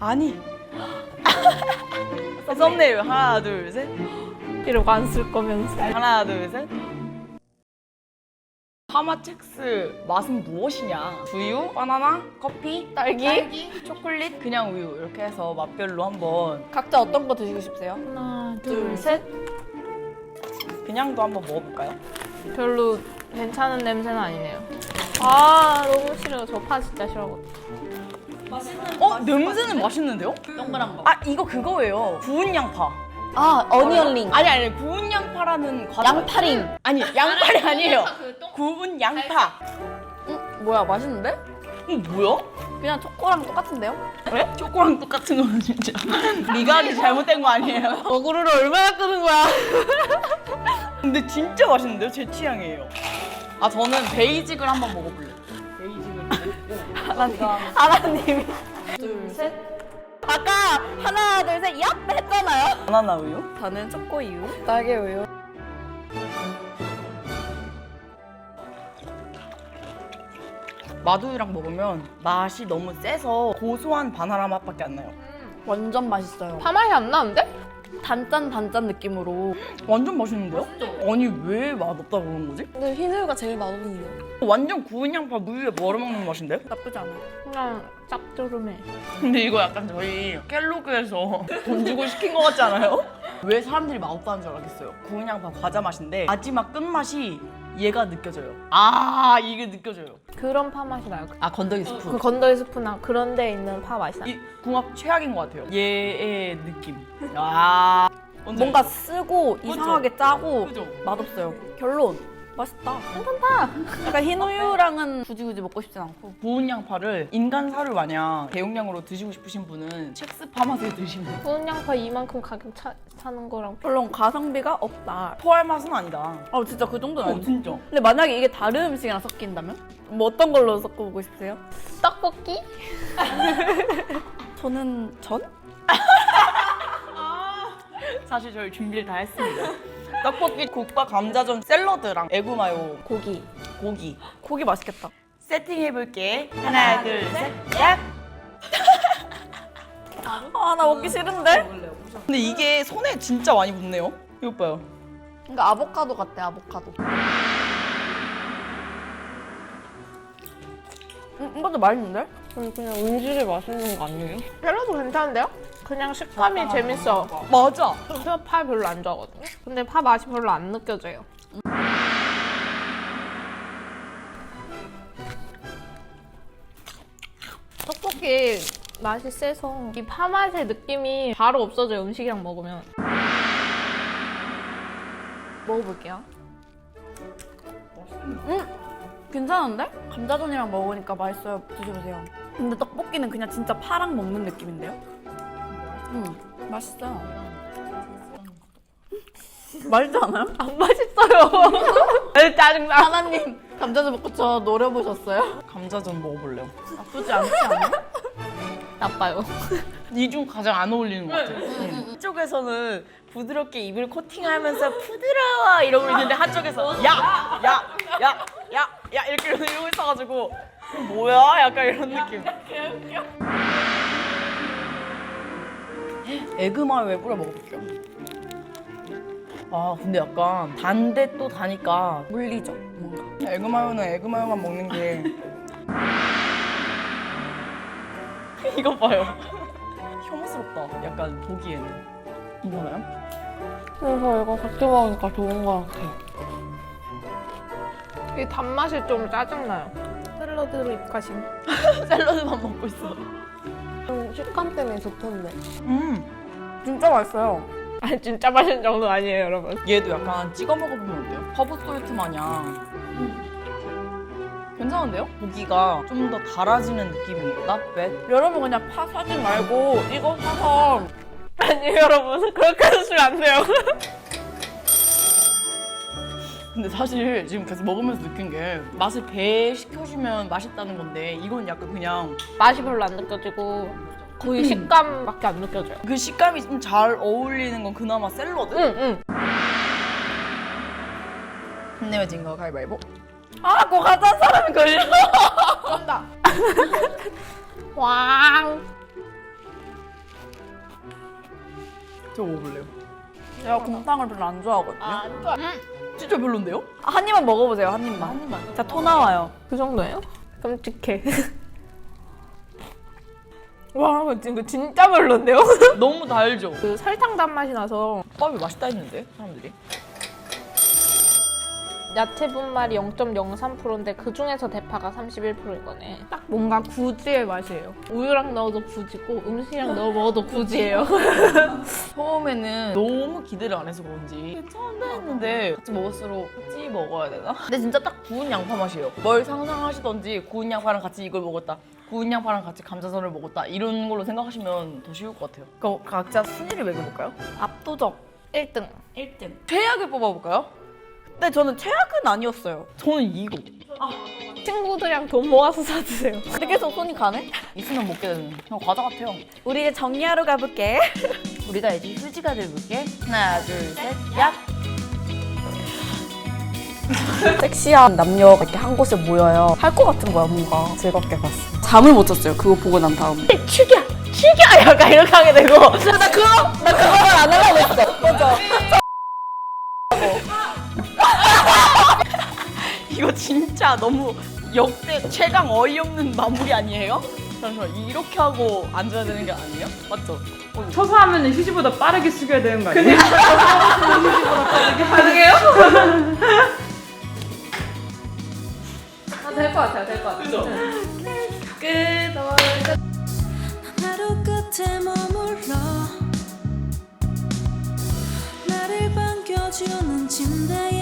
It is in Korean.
아니. 썸네일 하나 둘 셋. 이러고 안 쓸 거면서. 하나 둘 셋. 파마첵스 맛은 무엇이냐? 우유, 바나나, 커피, 딸기? 초콜릿, 그냥 우유 이렇게 해서 맛별로 한번 각자 어떤 거 드시고 싶으세요? 하나, 둘, 셋. 그냥도 한번 먹어볼까요? 별로 괜찮은 냄새는 아니네요. 아, 너무 싫어요. 저 파 진짜 싫어하거든요. 어 냄새는 맛있는데요? 동그란 거. 아 이거 그거예요. 구운 양파. 아, 어니언링. 아니 아니 구운 양파라는 과자. 양파링. 아니 양파리 아니에요. 구운 양파. 응? 뭐야, 맛있는데? 이 뭐야? 그냥 초코랑 똑같은데요? 그래? 초코랑 똑같은 거 진짜. 미각이 잘못된 거 아니에요? 어그로를 얼마나 끄는 거야? 근데 진짜 맛있는데요? 제 취향이에요. 아 저는 베이직을 한번 먹어볼래요. 하나님. 하나님이. 둘, 셋. 아까 하나, 둘, 셋, 얍! 했잖아요. 바나나 우유. 저는 초코 우유. 딸기 우유. 마두유랑 먹으면 맛이 너무 세서 고소한 바나나 맛밖에 안 나요. 완전 맛있어요. 파 맛이 안 나는데? 단짠 단짠 느낌으로. 완전 맛있는데요? 아니 왜 맛없다 그런 거지? 근데 흰우유가 제일 맛없는데요? 완전 구운 양파 무유에 뭐를 먹는 맛인데? 나쁘지 않아요. 그냥 짭조름해. 근데 이거 약간 저희 kell로그에서 돈 주고 시킨 거 같지 않아요? 왜 사람들이 맛없다는 줄 알겠어요. 구운 양파 과자 맛인데 마지막 끝맛이 얘가 느껴져요. 아 이게 느껴져요. 그런 파 맛이 나요. 아 건더기 스프. 그 건더기 스프나 그런 데 있는 파 맛이 나요. 이 궁합 최악인 것 같아요. 얘의 느낌. 아 뭔가? 쓰고 이상하게 짜고 그죠? 맛없어요. 결론. 맛있다. 괜찮다. 그러니까 흰 우유랑은 굳이 굳이 먹고 싶진 않고. 구운 양파를 인간 사료 마냥 대용량으로 드시고 싶으신 분은 첵스 파맛을 드시면. 구운 양파 이만큼 가격 차, 차는 거랑 별로 가성비가 없다. 토할 맛은 아니다. 아 진짜 그 정도는 어 아니죠. 진짜. 근데 만약에 이게 다른 음식이랑 섞인다면? 뭐 어떤 걸로 섞어보고 싶으세요? 떡볶이? 저는 전? 사실 저희 준비를 다 했습니다. 떡볶이, 국밥, 감자전, 샐러드랑 에구마요, 고기. 고기 고기 맛있겠다. 세팅해볼게. 하나, 둘, 셋, 얍! 아 나 먹기 싫은데? 근데 이게 손에 진짜 많이 붙네요. 이거 봐요. 그러니까 아보카도 같아 아보카도. 음, 이것도 맛있는데? 음, 그냥 음질이 맛있는 거 아니에요? 샐러드 괜찮은데요? 그냥 식감이 재밌어. 맞아. 제가 파 별로 안 좋아하거든요. 근데 파 맛이 별로 안 느껴져요. 떡볶이 맛이 세서 이 파 맛의 느낌이 바로 없어져요 음식이랑 먹으면. 먹어볼게요. 음, 괜찮은데? 감자전이랑 먹으니까 맛있어요. 드셔보세요. 근데 떡볶이는 그냥 진짜 파랑 먹는 느낌인데요? 음, 맛있어요. 맛있지 않아요? 안 맛있어요. 짜증나. 하나님, 감자전 먹고 저 노려보셨어요? 감자전 먹어볼래요. 나쁘지 않지 않아요? 나빠요. 이 중 가장 안 어울리는 것 같아요. 응. 한쪽에서는 부드럽게 입을 코팅하면서 부드러워 이러고 있는데 한쪽에서 야! 야! 야! 야! 야! 이렇게 이러고 있어가지고 뭐야? 약간 이런 느낌. 에그마요에 뿌려 먹어볼게요. 아 근데 약간 단데 또 다니까 물리죠, 뭔가. 에그마요는 에그마요만 먹는 게 이거 봐요 혐오스럽다 약간 보기에는 괜찮아요? 그래서 이거 같이 먹으니까 좋은 것 같아요. 이 단맛이 좀 짜증나요. 샐러드로 입가심. 샐러드만 먹고 있어 좀 식감 때문에 좋던데. 음 진짜 맛있어요. 아니 진짜 맛있는 정도 아니에요 여러분. 얘도 약간 찍어 먹어보면 어때요? 허브솔트 마냥 괜찮은데요? 고기가 좀 더 달아지는 느낌이에요 not bad 여러분 그냥 파 사지 말고 이거 사서 아니 여러분 그렇게 하시면 안 돼요. 근데 사실 지금 계속 먹으면서 느낀 게 맛을 배시켜주면 맛있다는 건데 이건 약간 그냥 맛이 별로 안 느껴지고 거의 식감밖에 안 느껴져요. 그 식감이 좀 잘 어울리는 건 그나마 샐러드? 응 응. 내어진 거 가위바위보 아, 그거 가져온 사람이 걸려. 쩐다. 왕. 저 먹어볼래요. 제가 곰탕을 별로 안 좋아하거든요. 안 좋아. 진짜 별론데요? 한 입만 먹어보세요, 한 입만. 한 입만. 자, 토 나와요. 그 정도예요? 끔찍해. 와, 이거 진짜 별론데요? 너무 달죠? 그 설탕 단맛이 나서 밥이 맛있다 했는데 사람들이. 야채 분말이 0.03%인데 그 중에서 대파가 31%인 거네. 딱 뭔가 구지의 맛이에요. 우유랑 넣어도 구지고 음식이랑 넣어 먹어도 구지예요. 처음에는 너무 기대를 안 해서 그런지 괜찮은데 했는데 같이 먹을수록 같이 먹어야 되나? 근데 진짜 딱 구운 양파 맛이에요. 뭘 상상하시던지 구운 양파랑 같이 이걸 먹었다. 구운 양파랑 같이 감자전을 먹었다. 이런 걸로 생각하시면 더 쉬울 것 같아요. 그럼 각자 순위를 매겨볼까요? 압도적 1등. 1등. 최악을 뽑아볼까요? 근데 저는 최악은 아니었어요. 저는 이거. 친구들이랑 돈 모아서 사드세요. 근데 계속 손이 가네? 있으면 먹게 되는 그냥 과자 같아요. 우리 이제 정리하러 가볼게. 우리가 이제 휴지가 돼볼게. 하나, 둘, 셋, 얍! 섹시한 남녀 이렇게 한 곳에 모여요. 할 것 같은 거야, 뭔가. 즐겁게 봤어. 잠을 못 잤어요, 그거 보고 난 다음에. 죽여! 죽여! 약간 이렇게 하게 되고. 나 그거, 나 그거를 안 하려고 했어. 맞아. 이거 진짜 너무 역대 최강 어이없는 마무리 아니에요? 잠시만 이렇게 하고 앉아야 되는 게 아니에요? 맞죠? 서서 하면 휴지보다 빠르게 숙여야 되는 거 아니에요? 아, 될것 같아요, 될 것 같아요. 하루 끝에 머물러 나를 반겨주는 침대